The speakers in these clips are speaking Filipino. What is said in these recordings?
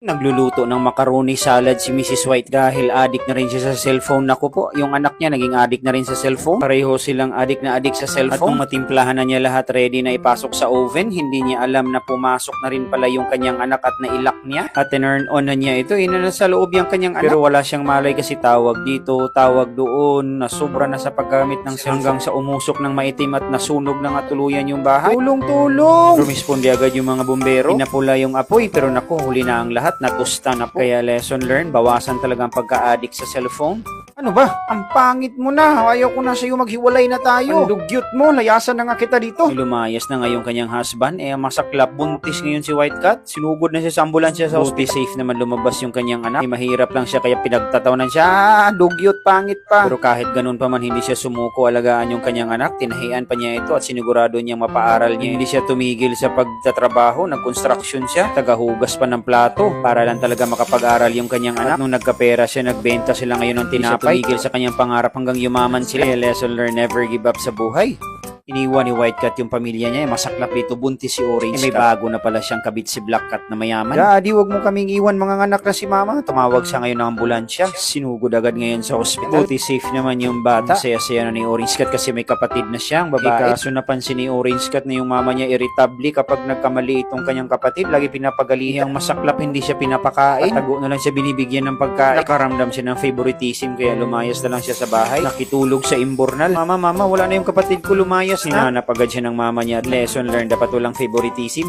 Nagluluto ng macaroni salad si Mrs. White dahil addict na rin siya sa cellphone. Naku po, yung anak niya naging addict na rin sa cellphone. Pareho silang addict na addict sa cellphone. At nung matimplahan na niya lahat ready na ipasok sa oven, hindi niya alam na pumasok na rin pala yung kanyang anak at nailak niya. At turn on na niya ito, ina na sa loob yung kanyang anak. Pero wala siyang malay kasi tawag dito, tawag doon, na sobra na sa paggamit ng cellphone hanggang sa umusok ng maitim at nasunog na nga tuluyan yung bahay. Tulong, tulong! Rumisponde agad yung mga bumbero. Pinapula yung apoy, pero naku, huli na ang lahat, natusta na po. Kaya lesson learned, bawasan talaga ang pagka-addict sa cellphone. Ano ba? Ang pangit mo na. Ayaw ko na sa'yo maghiwalay na tayo. Ang dugyot mo. Layasan na nga kita dito. Lumayas na ngayon kanyang husband. Eh, masaklap. Buntis ngayon si White Cat. Sinugod na siya sa ambulansya sa hospital. safe naman lumabas yung kanyang anak. Eh, mahirap lang siya kaya pinagtatawanan siya. Ah, dugyot, pangit pa. Pero kahit ganun pa man, hindi siya sumuko alagaan yung kanyang anak. Tinahian pa niya ito at sinigurado niyang mapaaral niya. Hindi siya tumigil sa pagtatrabaho. Nag-construction siya. Tagahugas pa ng plato para lang talaga makapag-aral yung kanyang anak. At nung nagkapera siya, nagbenta sila ngayon ng tinapay. Tumigil sa kanyang pangarap hanggang yumaman sila. Lesson learned, never give up sa buhay. Iniwan ni White Cat yung pamilya niya. Eh, masaklap dito, buntis si Orange eh, may bago na pala siyang kabit si Black Cat na mayaman. Daddy, wag mo kaming iwan mga anak na si Mama. Tumawag siya ngayon ng ambulansya. Sinugod agad ngayon sa ospital. Buti safe naman yung bata. Saya-saya na ni Orange Cat kasi may kapatid na siyang babae. Kaso napansin ni Orange Cat na yung mama niya irritable kapag nagkamali itong kanyang kapatid. Lagi pinapagalihan. Masaklap, hindi siya pinapakain. Tago na lang siya binibigyan ng pagkain. Nakaramdam siya ng favoritism kaya lumayas na lang siya sa bahay. Nakitulog sa imbornal. Mama, mama, wala na yung kapatid ko lumayas na. Hinanap agad siya ng mama niya. Lesson learned, dapat walang favoritism.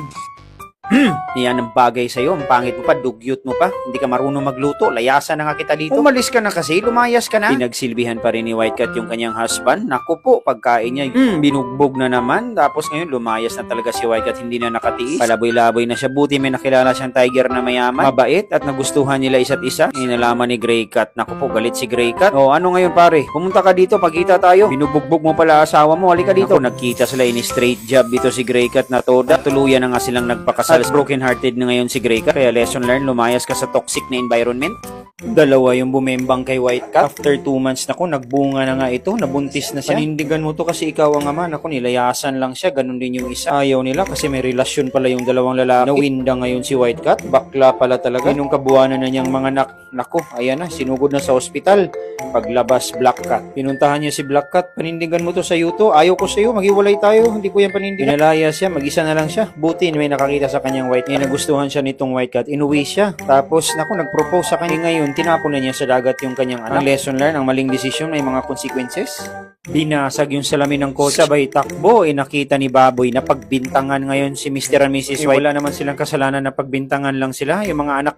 Yan ang bagay sa'yo. Ang pangit mo pa, dugyot mo pa. Hindi ka marunong magluto. Layasan na nga kita dito. Umalis ka na kasi, lumayas ka na. Pinagsilbihan pa rin ni White Cat yung kanyang husband. Naku po, pagkain niya, hmm, binugbog na naman. Tapos ngayon, lumayas na talaga si White Cat. Hindi na nakatiis. Palaboy-laboy na siya. Buti may nakilala siyang tiger na mayaman. Mabait at nagustuhan nila isa't isa. Inalaman ni Grey Cat. Naku po, galit si Grey Cat. O, ano ngayon pare? Pumunta ka dito, pagkita tayo. Binubugbog mo pala asawa mo. Halika dito. Naku, nagkita sila in straight job dito si Grey Cat na toda. Tuluyan na nga silang nagpakasal. At broken hearted na ngayon si Grey Cat. Kaya lesson learned, lumayas ka sa toxic na environment. Dalawa yung bumembang kay White Cat. After two months na ko, nagbunga na nga ito. Nabuntis na siya. Panindigan mo to kasi ikaw ang ama. Naku, nilayasan lang siya. Ganun din yung isa. Ayaw nila kasi may relasyon pala yung dalawang lalaki. Nawinda ngayon si White Cat. Bakla pala talaga. Nung kabuanan na niyang mga nak. Naku, ayan na. Sinugod na sa ospital. Paglabas, Black Cat. Pinuntahan niya si Black Cat. Panindigan mo to sa yuto. Ayaw ko sa'yo. Maghiwalay tayo. Hindi ko yan panindigan. Pinalaya siya. Mag-isa na lang siya. Buti may nakakita sa kanyang White. Ngayon nagustuhan siya nitong White Cat. Inuwi siya. Tapos, naku, nag-propose sa kanya ngayon. Tinapon na niya sa dagat yung kanyang anak. Ang lesson learned, ang maling desisyon may mga consequences. Binasag yung salamin ng coach. Sabay takbo, eh nakita ni Baboy na pagbintangan ngayon si Mr. and Mrs. White. Wala naman silang kasalanan na pagbintangan lang sila. Yung mga anak